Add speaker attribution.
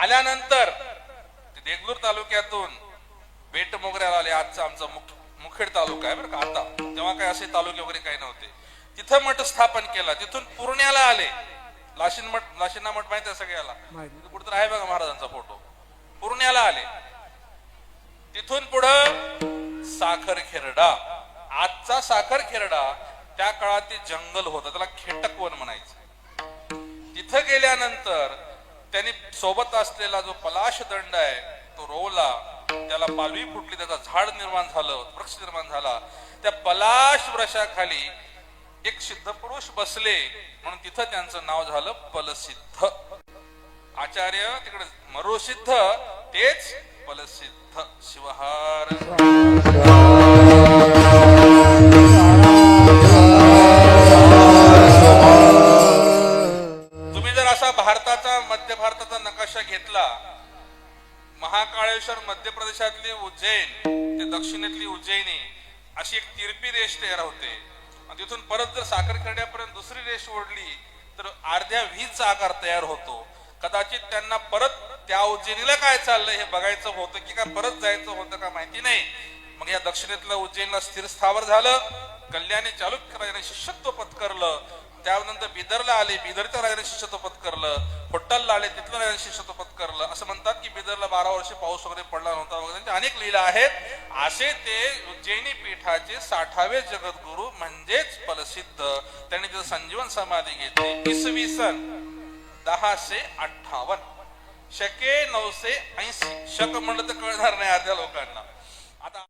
Speaker 1: आल्यानंतर ते देगलूर तालुक्यातून बेट मोगऱ्याला आले. आजचा आमचा मुख- मुखेड तालुका आहे बरं का? आता. तेव्हा काय असे तालुके वगैरे काही नव्हते. तिथं मठ स्थापन केला. तिथून पूर्ण्याला आले. लाशिन मठ लाशिना मठ माहिती आहे सगळ्याला. कुठतर आहे बघा महाराजांचा फोटो. पूर्ण्याला आले. तिथून पुढं साखर खेरडा. आजचा साखर खेरडा त्या काळात ते जंगल होतं. त्याला खेटकवन म्हणायचं. तिथं गेल्यानंतर त्यांनी सोबत असलेला जो पलाश दंड आहे तो रोवला. त्याला पालवी फुटली त्याचा झाड निर्माण झालं वृक्ष निर्माण झाला. त्या पलाश वृक्षाखाली एक सिद्ध पुरुष बसले. म्हणून तिथं त्यांचं नाव झालं पलसिद्ध. आचार्य तिकडे मरुसिद्ध तेच पलसिद्ध शिवहार. महाकाळेश्वर मध्य प्रदेशातली उज्जैन ते दक्षिणेतली उज्जैनी अशी एक तिरपी रेष तयार होते. आणि तिथून परत जर साखरखेड्यापर्यंत दुसरी रेष ओढली तर अर्ध्या व्हीचा आकार तयार होतो. कदाचित त्यांना परत त्या उज्जैनीला काय चाललंय हे बघायचं होतं की का परत जायचं होतं का माहिती नाही. मग या दक्षिणेतलं उज्जैनला स्थिर स्थावर झालं कल्याणी चालुक्य राजाने शिष्यत्व पत्करलं त्यानंतर बिदरला आले बिदरच्या राजाने शिष्यत्व पत्करलं होट्टलला आले तिथल्या राजाने शिष्यत्व पत्करलं असं म्हणतात की बिदरला बारा वर्ष पाऊस वगैरे पडला नव्हता. वगैरे अनेक लीला आहेत. असे ते उज्जैनी पीठाचे साठावे जगद्गुरु म्हणजेच प्रसिद्ध. त्यांनी तिथं संजीवन समाधी घेतली. इसवी सन दहाशे अठ्ठावन्न. शके नऊशे ऐंशी. शक म्हणलं तर कळणार नाही अर्ध्या लोकांना.